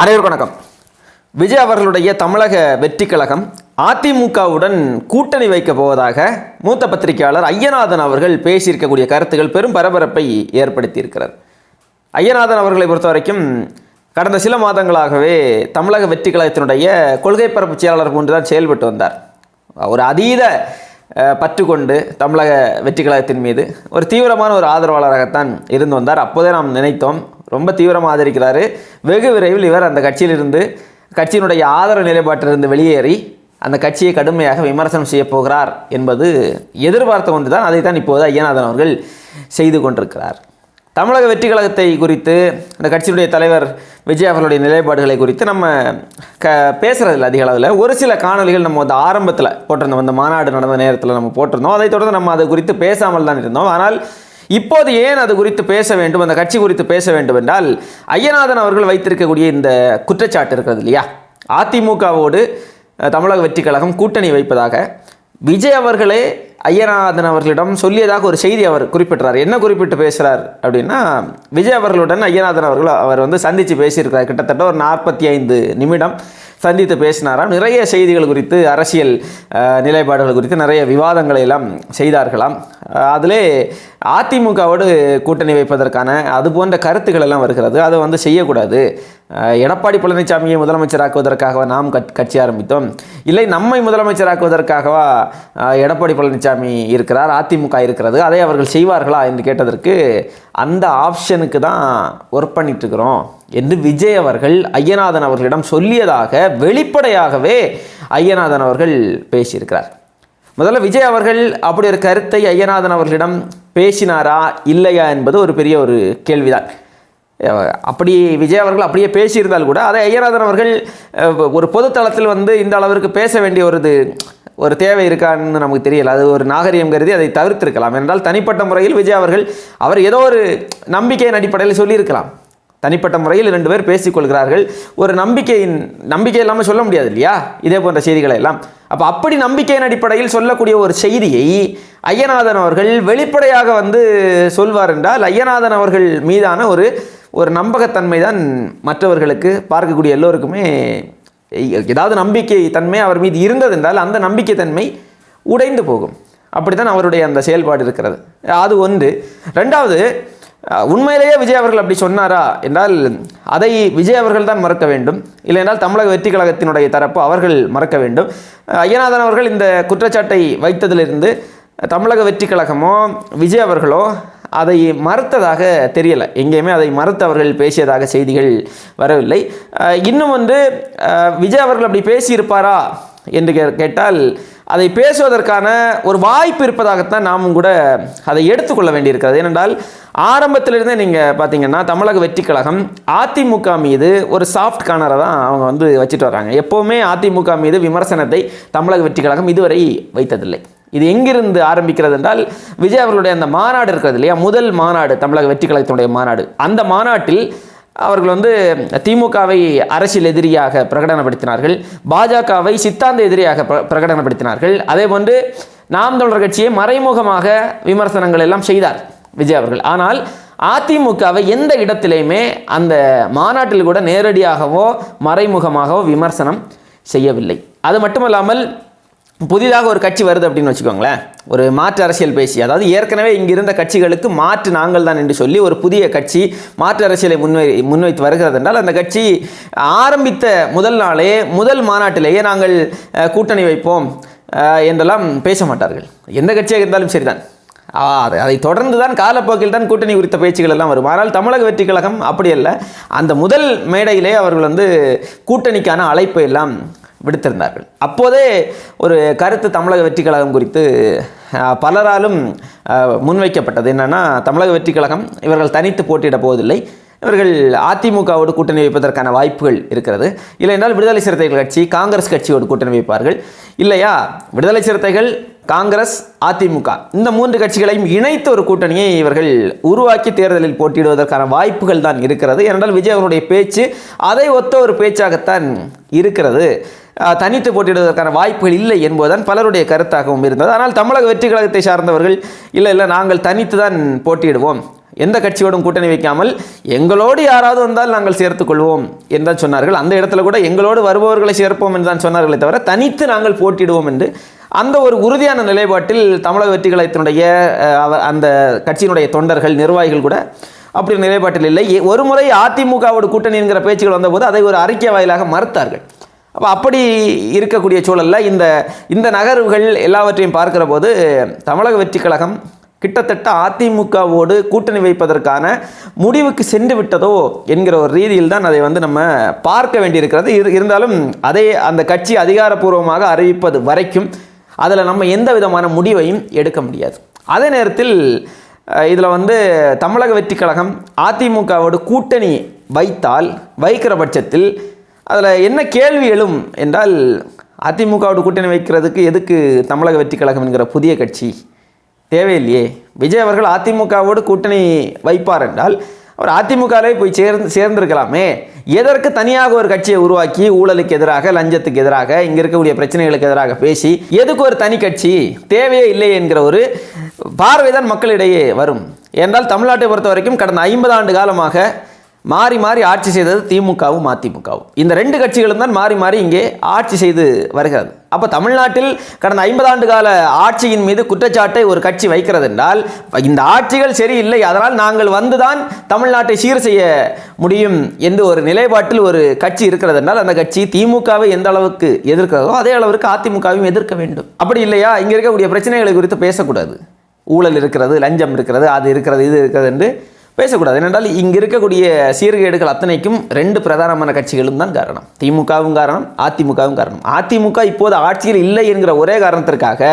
அனைவருக்கும் வணக்கம். விஜய் அவர்களுடைய தமிழக வெற்றி கழகம் அதிமுகவுடன் கூட்டணி வைக்கப் போவதாக மூத்த பத்திரிகையாளர் ஐயநாதன் அவர்கள் பேசியிருக்கக்கூடிய கருத்துக்கள் பெரும் பரபரப்பை ஏற்படுத்தியிருக்கிறார். ஐயநாதன் அவர்களை பொறுத்த வரைக்கும் கடந்த சில மாதங்களாகவே தமிழக வெற்றி கழகத்தினுடைய கொள்கை பரப்பு செயலாளர் போன்றுதான் செயல்பட்டு வந்தார். ஒரு அதீத பற்றுக்கொண்டு பற்று கொண்டு தமிழக வெற்றி கழகத்தின் மீது ஒரு தீவிரமான ஒரு ஆதரவாளராகத்தான் இருந்து வந்தார். அப்போதே நாம் நினைத்தோம் ரொம்ப தீவிரமாக ஆதரிக்கிறார். வெகு விரைவில் இவர் அந்த கட்சியிலிருந்து கட்சியினுடைய ஆதரவு நிலைப்பாட்டிலிருந்து வெளியேறி அந்த கட்சியை கடுமையாக விமர்சனம் செய்ய போகிறார் என்பது எதிர்பார்த்த ஒன்று தான் அதை தான் இப்போது ஐயநாதன் அவர்கள் செய்து கொண்டிருக்கிறார். தமிழக வெற்றி கழகத்தை குறித்து அந்த கட்சியினுடைய தலைவர் விஜய் அவர்களுடைய நிலைப்பாடுகளை குறித்து நம்ம க பேசுகிறதில்ல அதிக அளவில். ஒரு சில காணொலிகள் நம்ம வந்து ஆரம்பத்தில் போட்டிருந்தோம். அந்த மாநாடு நடந்த நேரத்தில் நம்ம போட்டிருந்தோம். அதைத் தொடர்ந்து நம்ம அது குறித்து பேசாமல் தான் இருந்தோம். ஆனால் இப்போது ஏன் அது குறித்து பேச வேண்டும் அந்த கட்சி குறித்து பேச வேண்டும் என்றால் ஐயநாதன் அவர்கள் வைத்திருக்கக்கூடிய இந்த குற்றச்சாட்டு இருக்கிறது இல்லையா? அதிமுகவோடு தமிழக வெற்றி கழகம் கூட்டணி வைப்பதாக விஜய் அவர்களே ஐயநாதன் அவர்களிடம் சொல்லியதாக ஒரு செய்தி அவர் குறிப்பிட்டார் என்ன குறிப்பிட்டு பேசுகிறார் அப்படின்னா விஜய் அவர்களுடன் ஐயநாதன் அவர்கள் அவர் வந்து சந்தித்து பேசியிருக்கிறார். கிட்டத்தட்ட ஒரு நாற்பத்தி ஐந்து நிமிடம். சந்தித்து பேசினாராம். நிறைய செய்திகள் குறித்து அரசியல் நிலைப்பாடுகள் குறித்து நிறைய விவாதங்களை எல்லாம் செய்தார்களாம். அதிலே அதிமுகவோடு கூட்டணி வைப்பதற்கான அது போன்ற கருத்துக்கள் எல்லாம் வருகிறது. அதை வந்து செய்யக்கூடாது. எடப்பாடி பழனிசாமியை முதலமைச்சராக்குவதற்காகவா நாம் கட்- கட்சி ஆரம்பித்தோம். இல்லை நம்மை முதலமைச்சராக்குவதற்காகவா எடப்பாடி பழனிசாமி இருக்கிறார் அதிமுக இருக்கிறது. அதை அவர்கள் செய்வார்களா என்று கேட்டதற்கு அந்த ஆப்ஷனுக்கு தான் ஒர்க் பண்ணிட்டு இருக்கிறோம். என்று விஜய் அவர்கள் ஐயநாதன் அவர்களிடம் சொல்லியதாக வெளிப்படையாகவே ஐயநாதன் அவர்கள் பேசியிருக்கிறார். முதல்ல விஜய் அவர்கள் அப்படி ஒரு கருத்தை ஐயநாதன் அவர்களிடம் பேசினாரா இல்லையா என்பது ஒரு பெரிய ஒரு கேள்விதான். அப்படி விஜய் அவர்கள் அப்படியே பேசியிருந்தால் கூட அதை ஐயநாதன் அவர்கள் ஒரு பொதுத்தளத்தில் வந்து இந்த அளவிற்கு பேச வேண்டிய ஒரு இது ஒரு தேவை இருக்கான்னு நமக்கு தெரியல. அது ஒரு நாகரிகம் கருதி அதை தவிர்த்திருக்கலாம். என்றால் தனிப்பட்ட முறையில் விஜய் அவர்கள் அவர் ஏதோ ஒரு நம்பிக்கையின் அடிப்படையில் சொல்லியிருக்கலாம். தனிப்பட்ட முறையில் ரெண்டு பேர் பேசிக்கொள்கிறார்கள். ஒரு நம்பிக்கையின் நம்பிக்கை இல்லாமல் சொல்ல முடியாது இல்லையா? இதே போன்ற செய்திகளை எல்லாம். அப்போ அப்படி நம்பிக்கையின் அடிப்படையில் சொல்லக்கூடிய ஒரு செய்தியை ஐயநாதன் அவர்கள் வெளிப்படையாக வந்து சொல்வார் என்றால் ஐயநாதன் அவர்கள் மீதான ஒரு ஒரு நம்பகத்தன்மை தான் மற்றவர்களுக்கு பார்க்கக்கூடிய எல்லோருக்குமே ஏதாவது நம்பிக்கை தன்மை அவர் மீது இருந்தது என்றால் அந்த நம்பிக்கை தன்மை உடைந்து போகும். அப்படித்தான் அவருடைய அந்த செயல்பாடு இருக்கிறது. அது ஒன்று. ரெண்டாவது உண்மையிலேயே விஜய் அவர்கள் அப்படி சொன்னாரா என்றால் அதை விஜய் அவர்கள் தான் மறக்க வேண்டும். இல்லை என்றால் தமிழக வெற்றி கழகத்தினுடைய தரப்பு அவர்கள் மறக்க வேண்டும். ஐயநாதன் அவர்கள் இந்த குற்றச்சாட்டை வைத்ததிலிருந்து தமிழக வெற்றி கழகமோ விஜய் அவர்களோ அதை மறுத்ததாக தெரியலை. எங்கேயுமே அதை மறுத்து அவர்கள் பேசியதாக செய்திகள் வரவில்லை. இன்னும் வந்து விஜய் அவர்கள் அப்படி பேசியிருப்பாரா என்று கே- கேட்டால் அதை பேசுவதற்கான ஒரு வாய்ப்பு இருப்பதாகத்தான் நாமும் கூட அதை எடுத்துக்கொள்ள வேண்டியிருக்கிறது. ஏனென்றால் ஆரம்பத்திலிருந்தே நீங்கள் பார்த்தீங்கன்னா தமிழக வெற்றி கழகம் அதிமுக மீது ஒரு சாஃப்ட் கார்னரை தான் அவங்க வந்து வச்சுட்டு வராங்க. எப்போவுமே அதிமுக மீது விமர்சனத்தை தமிழக வெற்றி கழகம் இதுவரை வைத்ததில்லை. இது எங்கிருந்து ஆரம்பிக்கிறது என்றால் விஜய் அவர்களுடைய அந்த மாநாடு இருக்கிறது இல்லையா? முதல் மாநாடு தமிழக வெற்றி கழகத்தினுடைய மாநாடு. அந்த மாநாட்டில் அவர்கள் வந்து திமுகவை அரசியல் எதிரியாக பிரகடனப்படுத்தினார்கள். பாஜகவை சித்தாந்த எதிரியாக பிர- பிரகடனப்படுத்தினார்கள். அதே போன்று நாம் தமிழர் கட்சியை மறைமுகமாக விமர்சனங்கள் எல்லாம் செய்தார் விஜய் அவர்கள். ஆனால் அதிமுகவை எந்த இடத்திலையுமே அந்த மாநாட்டில் கூட நேரடியாகவோ மறைமுகமாகவோ விமர்சனம் செய்யவில்லை. அது மட்டுமல்லாமல் புதிதாக ஒரு கட்சி வருது அப்படின்னு வச்சுக்கோங்களேன். ஒரு மாற்று அரசியல் பேசி அதாவது ஏற்கனவே இங்கிருந்த கட்சிகளுக்கு மாற்று நாங்கள் தான் என்று சொல்லி ஒரு புதிய கட்சி மாற்று அரசியலை முன்வை முன்வைத்து வருகிறது என்றால் அந்த கட்சி ஆரம்பித்த முதல் நாளே முதல் மாநாட்டிலேயே நாங்கள் கூட்டணி வைப்போம் என்றெல்லாம் பேச மாட்டார்கள். எந்த கட்சியாக இருந்தாலும் சரிதான். அதை அதை தொடர்ந்து தான் காலப்போக்கில் தான் கூட்டணி குறித்த பேச்சுகள் எல்லாம் வரும். ஆனால் தமிழக வெற்றி கழகம் அப்படி அல்ல. அந்த முதல் மேடையிலே அவர்கள் வந்து கூட்டணிக்கான அழைப்பை எல்லாம் விடுத்திருந்தார்கள். அப்போதே ஒரு கருத்து தமிழக வெற்றி கழகம் குறித்து பலராலும் முன்வைக்கப்பட்டது. என்னென்னா தமிழக வெற்றி கழகம் இவர்கள் தனித்து போட்டியிட போவதில்லை. இவர்கள் அதிமுகவோடு கூட்டணி வைப்பதற்கான வாய்ப்புகள் இருக்கிறது. இல்லை என்றால் விடுதலை சிறுத்தைகள் கட்சி காங்கிரஸ் கட்சியோடு கூட்டணி வைப்பார்கள். இல்லையா? விடுதலை சிறுத்தைகள் காங்கிரஸ் அதிமுக இந்த மூன்று கட்சிகளையும் இணைத்த ஒரு கூட்டணியை இவர்கள் உருவாக்கி தேர்தலில் போட்டியிடுவதற்கான வாய்ப்புகள் தான் இருக்கிறது. ஏனென்றால் விஜய் அவருடைய பேச்சு அதை ஒத்த ஒரு பேச்சாகத்தான் இருக்கிறது. தனித்து போட்டியிடுவதற்கான வாய்ப்புகள் இல்லை என்பதுதான் பலருடைய கருத்தாகவும் இருந்தது. ஆனால் தமிழக வெற்றி கழகத்தை சார்ந்தவர்கள் இல்லை இல்லை நாங்கள் தனித்து தான் போட்டியிடுவோம். எந்த கட்சியோடும் கூட்டணி வைக்காமல் எங்களோடு யாராவது வந்தால் நாங்கள் சேர்த்துக்கொள்வோம் என்று தான் சொன்னார்கள். அந்த இடத்துல கூட எங்களோடு வருபவர்களை சேர்ப்போம் என்று தான் சொன்னார்களே தவிர தனித்து நாங்கள் போட்டிடுவோம் என்று அந்த ஒரு உறுதியான நிலைப்பாட்டில் தமிழக வெற்றி கழகத்தினுடைய அந்த கட்சியினுடைய தொண்டர்கள் நிர்வாகிகள் கூட அப்படி நிலைப்பாட்டில் இல்லை. ஒருமுறை ஒரு முறை அதிமுகவோட கூட்டணி என்கிற பேச்சுகள் வந்தபோது அதை ஒரு அறிக்கை வாயிலாக மறுத்தார்கள். அப்போ அப்படி இருக்கக்கூடிய சூழலில் இந்த இந்த நகர்வுகள் எல்லாவற்றையும் பார்க்குற போது தமிழக வெற்றிக் கழகம் கிட்டத்தட்ட அதிமுகவோடு கூட்டணி வைப்பதற்கான முடிவுக்கு சென்று விட்டதோ என்கிற ஒரு ரீதியில் தான் அதை வந்து நம்ம பார்க்க வேண்டியிருக்கிறது. இரு- இருந்தாலும் அதை அந்த கட்சி அதிகாரப்பூர்வமாக அறிவிப்பது வரைக்கும் அதில் நம்ம எந்த விதமான முடிவையும் எடுக்க முடியாது. அதே நேரத்தில் இதில் வந்து தமிழக வெற்றி கழகம் அதிமுகவோடு கூட்டணி வைத்தால் வைக்கிற பட்சத்தில் அதில் என்ன கேள்வி எழும் என்றால் அதிமுகவோட கூட்டணி வைக்கிறதுக்கு எதுக்கு தமிழக வெற்றி கழகம் என்கிற புதிய கட்சி தேவையில்லையே? விஜய் அவர்கள் அதிமுகவோடு கூட்டணி வைப்பார் என்றால் அவர் அதிமுகவிலே போய் சேர்ந்து சேர்ந்திருக்கலாமே. எதற்கு தனியாக ஒரு கட்சியை உருவாக்கி ஊழலுக்கு எதிராக லஞ்சத்துக்கு எதிராக இங்கே இருக்கக்கூடிய பிரச்சனைகளுக்கு எதிராக பேசி எதுக்கு ஒரு தனி கட்சி தேவையே இல்லை என்கிற ஒரு பார்வைதான் மக்களிடையே வரும். என்றால் தமிழ்நாட்டை பொறுத்த வரைக்கும் கடந்த ஐம்பது ஆண்டு காலமாக மாறி மாறி ஆட்சி செய்தது திமுகவும் அதிமுகவும். இந்த ரெண்டு கட்சிகளும் தான் மாறி மாறி இங்கே ஆட்சி செய்து வருகிறது. அப்போ தமிழ்நாட்டில் கடந்த ஐம்பது ஆண்டு கால ஆட்சியின் மீது குற்றச்சாட்டை ஒரு கட்சி வைக்கிறது என்றால் இந்த ஆட்சிகள் சரியில்லை அதனால் நாங்கள் வந்துதான் தமிழ்நாட்டை சீர் செய்ய முடியும் என்று ஒரு நிலைப்பாட்டில் ஒரு கட்சி இருக்கிறது என்றால் அந்த கட்சி திமுகவை எந்த அளவுக்கு எதிர்க்கிறதோ அதே அளவிற்கு அதிமுகவையும் எதிர்க்க வேண்டும். அப்படி இல்லையா? இங்கே இருக்கக்கூடிய பிரச்சனைகளை குறித்து பேசக்கூடாது. ஊழல் இருக்கிறது லஞ்சம் இருக்கிறது அது இருக்கிறது இது இருக்கிறது என்று பேசக்கூடாது. ஏனென்றால் இங்கே இருக்கக்கூடிய சீர்கேடுகள் அத்தனைக்கும் ரெண்டு பிரதானமான கட்சிகளும் தான் காரணம். திமுகவும் காரணம் அதிமுகவும் காரணம். அதிமுக இப்போது ஆட்சியில் இல்லை என்கிற ஒரே காரணத்திற்காக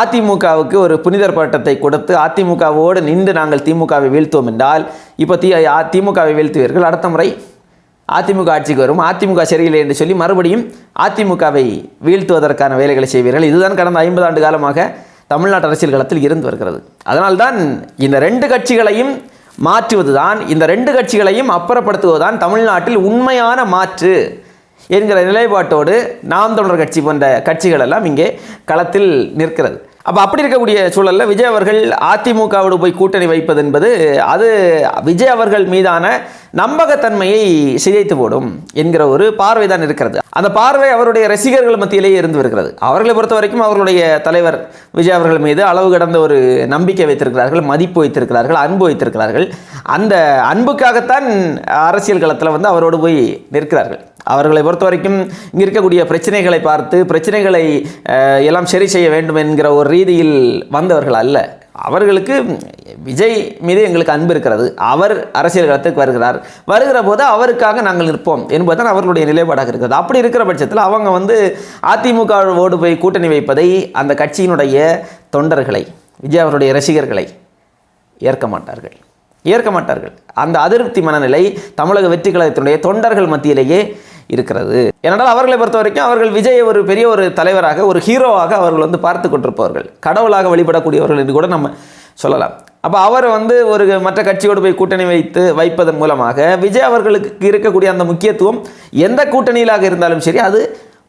அதிமுகவுக்கு ஒரு புனிதர் பட்டத்தை கொடுத்து அதிமுகவோடு நின்று நாங்கள் திமுகவை வீழ்த்துவோம் என்றால் இப்போ தி திமுகவை வீழ்த்துவீர்கள். அடுத்த முறை அதிமுக ஆட்சிக்கு வரும். அதிமுக சரியில்லை என்று சொல்லி மறுபடியும் அதிமுகவை வீழ்த்துவதற்கான வேலைகளை செய்வீர்கள். இதுதான் கடந்த ஐம்பது ஆண்டு காலமாக தமிழ்நாட்டு அரசியல் களத்தில் இருந்து வருகிறது. அதனால்தான் இந்த ரெண்டு கட்சிகளையும் மாற்றுவதுதான். இந்த ரெண்டு கட்சிகளையும் அப்புறப்படுத்துவதுதான் தமிழ்நாட்டில் உண்மையான மாற்று என்கிற நிலைப்பாட்டோடு நாம் தமிழர் கட்சி போன்ற கட்சிகள் எல்லாம் இங்கே களத்தில் நிற்கிறது. அப்போ அப்படி இருக்கக்கூடிய சூழலில் விஜய் அவர்கள் அதிமுகவோடு போய் கூட்டணி வைப்பது என்பது அது விஜய் அவர்கள் மீதான நம்பகத்தன்மையை சிதைத்து போடும் என்கிற ஒரு பார்வை தான் இருக்கிறது. அந்த பார்வை அவருடைய ரசிகர்கள் மத்தியிலேயே இருந்து வருகிறது. அவர்களை பொறுத்த வரைக்கும் அவர்களுடைய தலைவர் விஜய் அவர்கள் மீது அளவு கடந்த ஒரு நம்பிக்கை வைத்திருக்கிறார்கள் மதிப்பு வைத்திருக்கிறார்கள் அன்பு வைத்திருக்கிறார்கள். அந்த அன்புக்காகத்தான் அரசியல் களத்தில் வந்து அவரோடு போய் நிற்கிறார்கள். அவர்களை பொறுத்த வரைக்கும் இங்கே இருக்கக்கூடிய பிரச்சனைகளை பார்த்து பிரச்சனைகளை எல்லாம் சரி செய்ய வேண்டும் என்கிற ஒரு ரீதியில் வந்தவர்கள் அல்ல. அவர்களுக்கு விஜய் மீது எங்களுக்கு அன்பு இருக்கிறது. அவர் அரசியல் களத்துக்கு வருகிறார். வருகிற போது அவருக்காக நாங்கள் நிற்போம் என்பதுதான் அவர்களுடைய நிலைப்பாடாக இருக்கிறது அப்படி இருக்கிற பட்சத்தில் அவங்க வந்து அதிமுகவோடு போய் கூட்டணி வைப்பதை அந்த கட்சியினுடைய தொண்டர்களை விஜய் அவருடைய ரசிகர்களை ஏற்க மாட்டார்கள். ஏற்க மாட்டார்கள். அந்த அதிருப்தி மனநிலை தமிழக வெற்றி கழகத்தினுடைய தொண்டர்கள் மத்தியிலேயே இருக்கிறது. ஏனென்றால் அவர்களை பொறுத்த வரைக்கும் அவர்கள் விஜயை ஒரு பெரிய ஒரு தலைவராக ஒரு ஹீரோவாக அவர்கள் வந்து பார்த்து கொண்டிருப்பவர்கள். கடவுளாக வழிபடக்கூடியவர்கள் என்று கூட நம்ம சொல்லலாம். அப்போ அவர் வந்து ஒரு மற்ற கட்சியோடு போய் கூட்டணி வைத்து வைப்பதன் மூலமாக விஜய் அவர்களுக்கு இருக்கக்கூடிய அந்த முக்கியத்துவம் எந்த கூட்டணியிலாக இருந்தாலும் சரி அது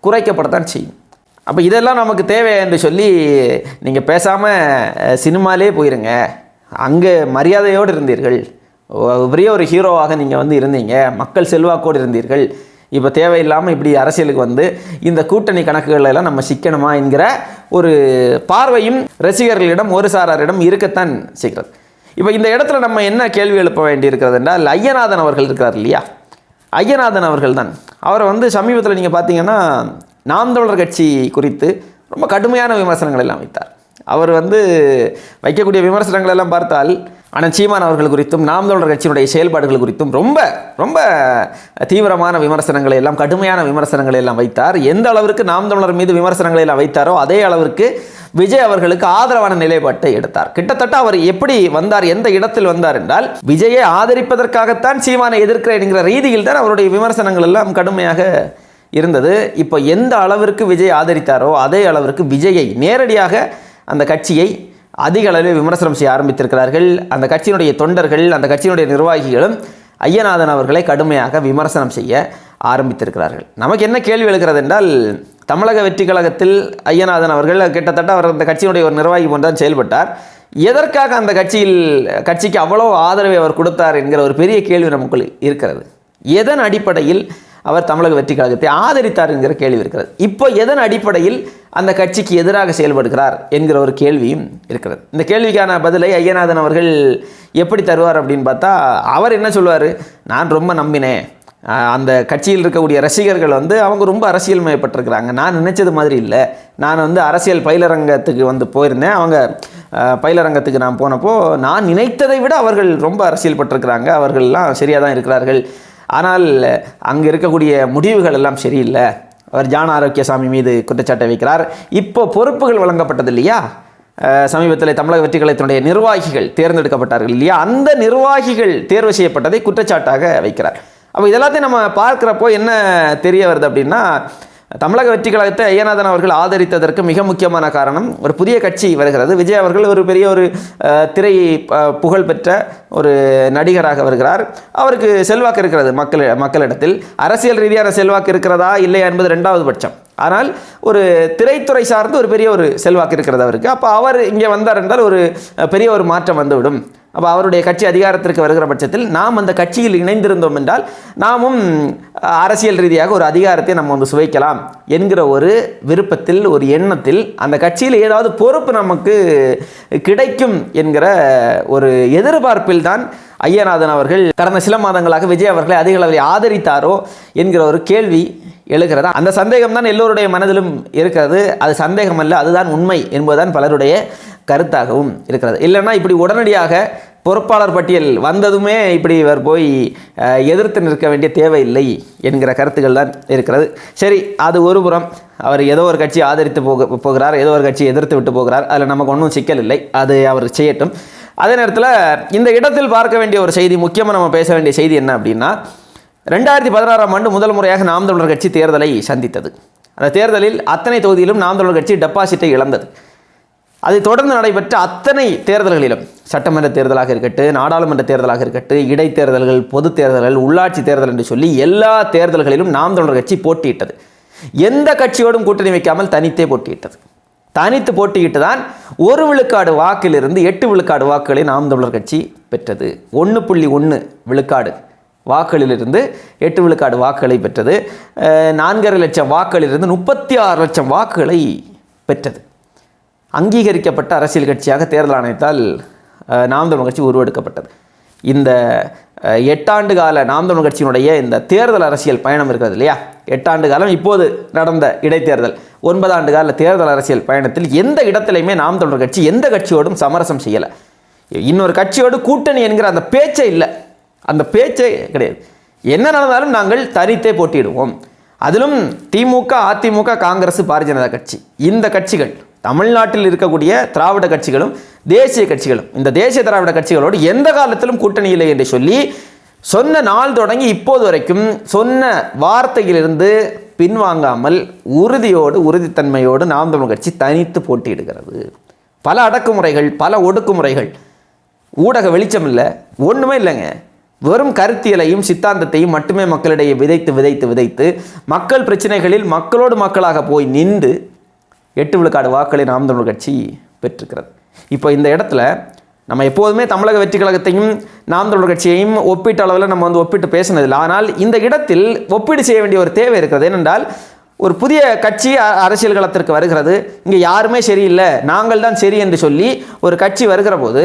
குறைக்கப்படத்தான் செய்யும். அப்போ இதெல்லாம் நமக்கு தேவை என்று சொல்லி நீங்கள் பேசாமல் சினிமாலே போயிருங்க. அங்கே மரியாதையோடு இருந்தீர்கள். பெரிய ஒரு ஹீரோவாக நீங்கள் வந்து இருந்தீங்க. மக்கள் செல்வாக்கோடு இருந்தீர்கள். இப்போ தேவையில்லாமல் இப்படி அரசியலுக்கு வந்து இந்த கூட்டணி கணக்குகளெல்லாம் நம்ம சிக்கணுமா என்கிற ஒரு பார்வையும் ரசிகர்களிடம் ஒரு சாராரிடம் இருக்கத்தான் செய்கிறது. இப்போ இந்த இடத்துல நம்ம என்ன கேள்வி எழுப்ப வேண்டியிருக்கிறது என்றால் ஐயநாதன் அவர்கள் இருக்கிறார் இல்லையா? ஐயநாதன் அவர்கள் தான் அவரை வந்து சமீபத்தில் நீங்கள் பார்த்தீங்கன்னா நாம் தமிழர் கட்சி குறித்து ரொம்ப கடுமையான விமர்சனங்கள் எல்லாம் வைத்தார். அவர் வந்து வைக்கக்கூடிய விமர்சனங்கள் எல்லாம் பார்த்தால் ஆனால் சீமான் அவர்கள் குறித்தும் நாம் தொடர் கட்சியினுடைய செயல்பாடுகள் குறித்தும் ரொம்ப ரொம்ப தீவிரமான விமர்சனங்களை எல்லாம் கடுமையான விமர்சனங்களை எல்லாம் வைத்தார். எந்த அளவிற்கு நாம் தமிழர் மீது விமர்சனங்களை எல்லாம் வைத்தாரோ அதே அளவிற்கு விஜய் அவர்களுக்கு ஆதரவான நிலைப்பாட்டை எடுத்தார். கிட்டத்தட்ட அவர் எப்படி வந்தார் எந்த இடத்தில் வந்தார் என்றால் விஜயை ஆதரிப்பதற்காகத்தான் சீமானை எதிர்க்கிறேன் என்கிற ரீதியில் தான் அவருடைய விமர்சனங்கள் எல்லாம் கடுமையாக இருந்தது. இப்போ எந்த அளவிற்கு விஜய் ஆதரித்தாரோ அதே அளவிற்கு விஜயை நேரடியாக அந்த கட்சியை அதிக அளவில் விமர்சனம் செய்ய ஆரம்பித்திருக்கிறார்கள். அந்த கட்சியினுடைய தொண்டர்கள் அந்த கட்சியினுடைய நிர்வாகிகளும் ஐயநாதன் அவர்களை கடுமையாக விமர்சனம் செய்ய ஆரம்பித்திருக்கிறார்கள். நமக்கு என்ன கேள்வி எழுகிறது என்றால் தமிழக வெற்றி கழகத்தில் ஐயநாதன் அவர்கள் கிட்டத்தட்ட அவர் அந்த கட்சியினுடைய ஒரு நிர்வாகி போன்றுதான் செயல்பட்டார். எதற்காக அந்த கட்சியில் கட்சிக்கு அவ்வளோ ஆதரவை அவர் கொடுத்தார் என்கிற ஒரு பெரிய கேள்வி நமக்குள் இருக்கிறது. எதன் அடிப்படையில் அவர் தமிழக வெற்றி கழகத்தை ஆதரித்தார் என்கிற கேள்வி இருக்கிறது. இப்போ எதன் அடிப்படையில் அந்த கட்சிக்கு எதிராக செயல்படுகிறார் என்கிற ஒரு கேள்வியும் இருக்கிறது. இந்த கேள்விக்கான பதிலை ஐயநாதன் அவர்கள் எப்படி தருவார் அப்படின்னு பார்த்தா அவர் என்ன சொல்லுவார்? நான் ரொம்ப நம்பினேன். அந்த கட்சியில் இருக்கக்கூடிய ரசிகர்கள் வந்து அவங்க ரொம்ப அரசியல் மயப்பட்டிருக்கிறாங்க நான் நினைச்சது மாதிரி இல்லை. நான் வந்து அரசியல் பயிலரங்கத்துக்கு வந்து போயிருந்தேன். அவங்க பயிலரங்கத்துக்கு நான் போனப்போ நான் நினைத்ததை விட அவர்கள் ரொம்ப அரசியல் பட்டிருக்கிறாங்க அவர்கள்லாம் சரியாக தான் இருக்கிறார்கள். ஆனால் அங்கே இருக்கக்கூடிய முடிவுகள் எல்லாம் சரியில்லை. அவர் ஜான ஆரோக்கியசாமி மீது குற்றச்சாட்டை வைக்கிறார். இப்போ பொறுப்புகள் வழங்கப்பட்டது இல்லையா? சமீபத்தில் தமிழக வெற்றி கழகத்தினுடைய நிர்வாகிகள் தேர்ந்தெடுக்கப்பட்டார்கள் இல்லையா? அந்த நிர்வாகிகள் தேர்வு செய்யப்பட்டதை குற்றச்சாட்டாக வைக்கிறார். அப்போ இதெல்லாத்தையும் நம்ம பார்க்குறப்போ என்ன தெரிய வருது அப்படின்னா தமிழக வெற்றி கழகத்தை ஐயநாதன் அவர்கள் ஆதரித்ததற்கு மிக முக்கியமான காரணம் ஒரு புதிய கட்சி வருகிறது. விஜய் அவர்கள் ஒரு பெரிய ஒரு திரை அஹ், புகழ் பெற்ற ஒரு நடிகராக வருகிறார். அவருக்கு செல்வாக்கு இருக்கிறது மக்கள் மக்களிடத்தில். அரசியல் ரீதியான செல்வாக்கு இருக்கிறதா இல்லையா என்பது ரெண்டாவது பட்சம். ஆனால் ஒரு திரைத்துறை சார்ந்து ஒரு பெரிய ஒரு செல்வாக்கு இருக்கிறது அவருக்கு. அப்போ அவர் இங்கே வந்தார் என்றால் ஒரு பெரிய ஒரு மாற்றம் வந்துவிடும். அப்போ அவருடைய கட்சி அதிகாரத்திற்கு வருகிற பட்சத்தில் நாம் அந்த கட்சியில் இணைந்திருந்தோம் என்றால் நாமும் அரசியல் ரீதியாக ஒரு அதிகாரத்தை நம்ம வந்து சுவைக்கலாம் என்கிற ஒரு விருப்பத்தில் ஒரு எண்ணத்தில் அந்த கட்சியில் ஏதாவது பொறுப்பு நமக்கு கிடைக்கும் என்கிற ஒரு எதிர்பார்ப்பில் தான் ஐயநாதன் அவர்கள் கடந்த சில மாதங்களாக விஜய் அவர்களை அதிக அளவில் ஆதரித்தாரோ என்கிற ஒரு கேள்வி எழுகிறதா? அந்த சந்தேகம் தான் எல்லோருடைய மனதிலும் இருக்கிறது. அது சந்தேகம் அல்ல அதுதான் உண்மை என்பதுதான் பலருடைய கருத்தாகவும் இருக்கிறது. இல்லைன்னா இப்படி உடனடியாக பொறுப்பாளர் பட்டியல் வந்ததுமே இப்படி இவர் போய் எதிர்த்து நிற்க வேண்டிய தேவையில்லை என்கிற கருத்துக்கள் தான் இருக்கிறது. சரி அது ஒரு புறம். அவர் ஏதோ ஒரு கட்சி ஆதரித்து போக போகிறார் ஏதோ ஒரு கட்சி எதிர்த்து விட்டு போகிறார். அதில் நமக்கு ஒன்றும் சிக்கல் இல்லை. அது அவர் செய்யட்டும். அதே நேரத்தில் இந்த இடத்தில் பார்க்க வேண்டிய ஒரு செய்தி முக்கியமாக நம்ம பேச வேண்டிய செய்தி என்ன அப்படின்னா ரெண்டாயிரத்தி பதினாறாம் ஆண்டு முதல் முறையாக நாம் தமிழர் கட்சி தேர்தலை சந்தித்தது. அந்த தேர்தலில் அத்தனை தொகுதியிலும் நாம் தமிழர் கட்சி டெபாசிட்டை இழந்தது. அதை தொடர்ந்து நடைபெற்ற அத்தனை தேர்தல்களிலும் சட்டமன்ற தேர்தலாக இருக்கட்டும் நாடாளுமன்ற தேர்தலாக இருக்கட்டும் இடைத்தேர்தல்கள் பொது தேர்தல்கள் உள்ளாட்சி தேர்தல் என்று சொல்லி எல்லா தேர்தல்களிலும் நாம் தமிழர் கட்சி போட்டியிட்டது. எந்த கட்சியோடும் கூட்டணி வைக்காமல் தனித்தே போட்டியிட்டது. தனித்து போட்டியிட்டு தான் ஒரு விழுக்காடு வாக்கிலிருந்து எட்டு விழுக்காடு வாக்குகளை நாம் தமிழர் கட்சி பெற்றது. ஒன்று புள்ளி ஒன்று விழுக்காடு வாக்களிலிருந்து எட்டு விழுக்காடு வாக்குகளை பெற்றது. நான்கரை லட்சம் வாக்களிலிருந்து முப்பத்தி ஆறு லட்சம் வாக்குகளை பெற்றது. அங்கீகரிக்கப்பட்ட அரசியல் கட்சியாக தேர்தல் ஆணையத்தால் நாம் தமிழ் கட்சி உருவெடுக்கப்பட்டது. இந்த எட்டாண்டு கால நாம் தமிழ் கட்சியினுடைய இந்த தேர்தல் அரசியல் பயணம் இருக்கிறது இல்லையா? எட்டாண்டு காலம் இப்போது நடந்த இடைத்தேர்தல். ஒன்பதாண்டு கால தேர்தல் அரசியல் பயணத்தில் எந்த இடத்துலையுமே நாம் தமிழர் கட்சி எந்த கட்சியோடும் சமரசம் செய்யலை. இன்னொரு கட்சியோடு கூட்டணி என்கிற அந்த பேச்சே இல்லை. அந்த பேச்சே கிடையாது. என்ன நடந்தாலும் நாங்கள் தனித்தே போட்டியிடுவோம். அதிலும் திமுக அதிமுக காங்கிரஸ் பாரதிய ஜனதா கட்சி. இந்த கட்சிகள் தமிழ்நாட்டில் இருக்கக்கூடிய திராவிட கட்சிகளும் தேசிய கட்சிகளும் இந்த தேசிய திராவிட கட்சிகளோடு எந்த காலத்திலும் கூட்டணி இல்லை என்று சொல்லி சொன்ன நாள் தொடங்கி இப்போது வரைக்கும் சொன்ன வார்த்தையிலிருந்து பின்வாங்காமல் உறுதியோடு உறுதித்தன்மையோடு நாம் தமிழ் கட்சி தனித்து போட்டியிடுகிறது. பல அடக்குமுறைகள் பல ஒடுக்குமுறைகள். ஊடக வெளிச்சம் இல்லை ஒன்றுமே இல்லைங்க. வெறும் கருத்தியலையும் சித்தாந்தத்தையும் மட்டுமே மக்களிடையே விதைத்து விதைத்து விதைத்து மக்கள் பிரச்சனைகளில் மக்களோடு மக்களாக போய் நின்று எட்டு விழுக்காடு வாக்களை நாம் தமிழ் கட்சி பெற்றிருக்கிறது. இப்போ இந்த இடத்துல நம்ம எப்போதுமே தமிழக வெற்றி கழகத்தையும் நாம் தமிழர் கட்சியையும் ஒப்பீட்டு அளவில் நம்ம வந்து ஒப்பிட்டு பேசினதில்லை. ஆனால் இந்த இடத்தில் ஒப்பீடு செய்ய வேண்டிய ஒரு தேவை இருக்கிறது. ஏனென்றால் ஒரு புதிய கட்சி அ- அரசியல் களத்திற்கு வருகிறது. இங்கே யாருமே சரியில்லை. நாங்கள் தான் சரி என்று சொல்லி ஒரு கட்சி வருகிற போது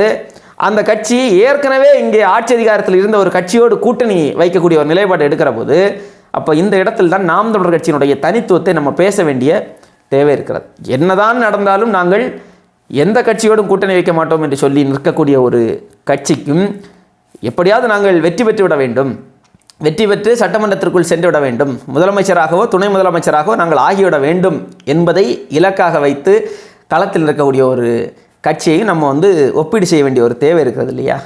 அந்த கட்சி ஏற்கனவே இங்கே ஆட்சி அதிகாரத்தில் இருந்த ஒரு கட்சியோடு கூட்டணி வைக்கக்கூடிய ஒரு நிலைப்பாடு எடுக்கிற போது அப்போ இந்த இடத்தில் தான் நாம் தமிழர் கட்சியினுடைய தனித்துவத்தை நம்ம பேச வேண்டிய தேவை இருக்கிறது என்னதான் நடந்தாலும் நாங்கள் எந்த கட்சியோடும் கூட்டணி வைக்க மாட்டோம் என்று சொல்லி நிற்கக்கூடிய ஒரு கட்சிக்கும் எப்படியாவது நாங்கள் வெற்றி பெற்று விட வேண்டும். வெற்றி பெற்று சட்டமன்றத்திற்குள் சென்று விட வேண்டும். முதலமைச்சராகவோ துணை முதலமைச்சராகவோ நாங்கள் ஆகிவிட வேண்டும் என்பதை இலக்காக வைத்து களத்தில் இருக்கக்கூடிய ஒரு கட்சியையும் நம்ம வந்து ஒப்பீடு செய்ய வேண்டிய ஒரு தேவை இருக்கிறது இல்லையா?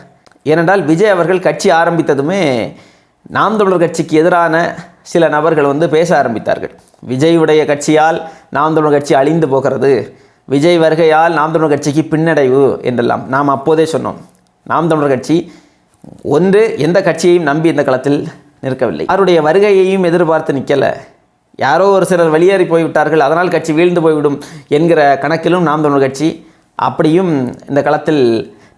ஏனென்றால் விஜய் அவர்கள் கட்சி ஆரம்பித்ததுமே நாம் தமிழர் கட்சிக்கு எதிரான சில நபர்கள் வந்து பேச ஆரம்பித்தார்கள். விஜயுடைய கட்சியால் நாம் தமிழர் கட்சி அழிந்து போகிறது. விஜய் வருகையால் நாம் தமிழர் கட்சிக்கு பின்னடைவு என்றெல்லாம் நாம் அப்போதே சொன்னோம். நாம் தமிழர் கட்சி ஒன்று எந்த கட்சியையும் நம்பி இந்த களத்தில் நிற்கவில்லை. யாருடைய வருகையையும் எதிர்பார்த்து நிற்கலை யாரோ ஒரு சிலர் வெளியேறி போய்விட்டார்கள். அதனால் கட்சி வீழ்ந்து போய்விடும் என்கிற கணக்கிலும் நாம் தமிழர் கட்சி அப்படியும் இந்த களத்தில்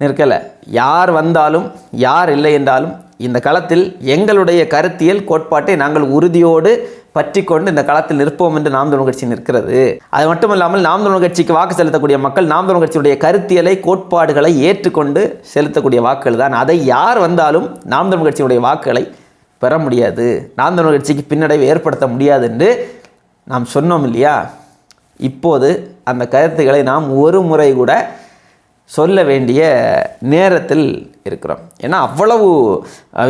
நிற்கலை. யார் வந்தாலும் யார் இல்லை என்றாலும் இந்த களத்தில் எங்களுடைய கருத்தியல் கோட்பாட்டை நாங்கள் உறுதியோடு பற்றி கொண்டு இந்த களத்தில் நிற்போம் என்று நாம் தமிழ் கட்சி நிற்கிறது. அது மட்டும் இல்லாமல் நாம் தமிழ் கட்சிக்கு வாக்கு செலுத்தக்கூடிய மக்கள் நாம் தமிழ் கட்சியுடைய கருத்தியலை கோட்பாடுகளை ஏற்றுக்கொண்டு செலுத்தக்கூடிய வாக்குகள் தான். அதை யார் வந்தாலும் நாம் தமிழ் கட்சியுடைய வாக்குகளை பெற முடியாது. நாம் தமிழ் கட்சிக்கு பின்னடைவு ஏற்படுத்த முடியாது என்று நாம் சொன்னோம் இல்லையா? இப்போது அந்த கருத்துக்களை நாம் ஒரு முறை கூட சொல்ல வேண்டிய நேரத்தில் இருக்கிறோம். ஏன்னா அவ்வளவு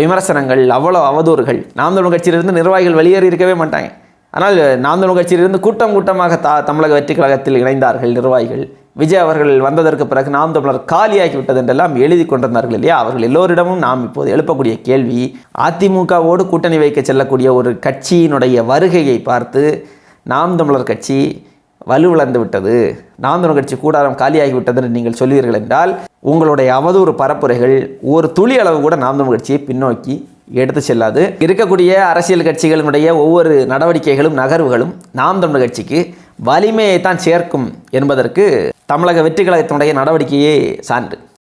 விமர்சனங்கள் அவ்வளவு அவதூறுகள். நாம் தமிழ் கட்சியிலிருந்து நிர்வாகிகள் வெளியேறி இருக்கவே மாட்டாங்க. ஆனால் நாம் தமிழ் கட்சியிலிருந்து கூட்டம் கூட்டமாக தா தமிழக வெற்றி கழகத்தில் இணைந்தார்கள் நிர்வாகிகள். விஜய் அவர்கள் வந்ததற்கு பிறகு நாம் தமிழர் காலியாகி விட்டது என்றெல்லாம் எழுதி கொண்டிருந்தார்கள் இல்லையா? அவர்கள் எல்லோரிடமும் நாம் இப்போது எழுப்பக்கூடிய கேள்வி அதிமுகவோடு கூட்டணி வைக்க செல்லக்கூடிய ஒரு கட்சியினுடைய வருகையை பார்த்து நாம் தமிழர் கட்சி வலுவிழந்து விட்டது. நாம் கட்சி கூடாரம் காலியாகிவிட்டது என்று நீங்கள் சொல்வீர்கள் என்றால் உங்களுடைய அவதூறு பரப்புரைகள் ஒரு துளி அளவு கூட நாம் கட்சியை பின்னோக்கி எடுத்து செல்லாது. இருக்கக்கூடிய அரசியல் கட்சிகளினுடைய ஒவ்வொரு நடவடிக்கைகளும் நகர்வுகளும் நாம் தமிழ் கட்சிக்கு வலிமையை தான் சேர்க்கும் என்பதற்கு தமிழக வெற்றி கழகத்தினுடைய நடவடிக்கையே சான்று.